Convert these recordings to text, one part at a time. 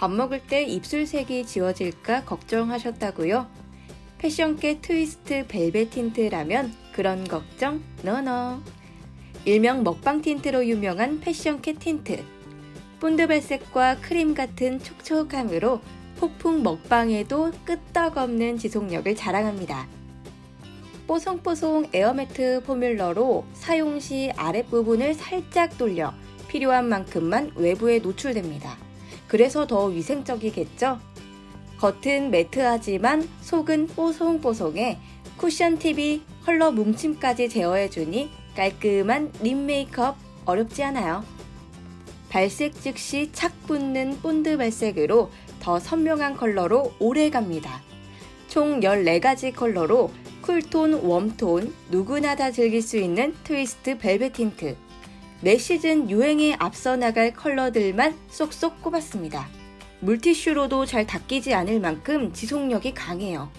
밥 먹을 때 입술색이 지워질까 걱정하셨다고요? 패션계 트위스트 벨벳 틴트라면 그런 걱정 너너. 일명 먹방 틴트로 유명한 패션캣 틴트. 본드발색과 크림 같은 촉촉함으로 폭풍 먹방에도 끄떡없는 지속력을 자랑합니다. 뽀송뽀송 에어매트 포뮬러로 사용 시 아랫부분을 살짝 돌려 필요한 만큼만 외부에 노출됩니다. 그래서 더 위생적이겠죠? 겉은 매트하지만 속은 뽀송뽀송해 쿠션 팁이 컬러 뭉침까지 제어해주니 깔끔한 립 메이크업 어렵지 않아요. 발색 즉시 착 붙는 본드 발색으로 더 선명한 컬러로 오래 갑니다. 총 14가지 컬러로 쿨톤, 웜톤, 누구나 다 즐길 수 있는 트위스트 벨벳 틴트. 매 시즌 유행에 앞서 나갈 컬러들만 쏙쏙 꼽았습니다. 물티슈로도 잘 닦이지 않을 만큼 지속력이 강해요.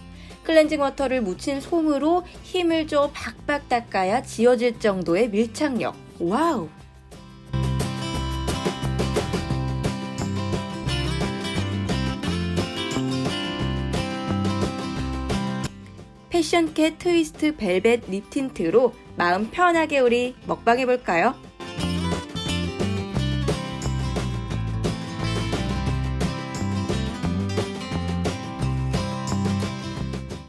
클렌징 워터를 묻힌 솜으로 힘을 줘 박박 닦아야 지워질 정도의 밀착력. 와우! 패션캣 트위스트 벨벳 립 틴트로 마음 편하게 우리 먹방해볼까요?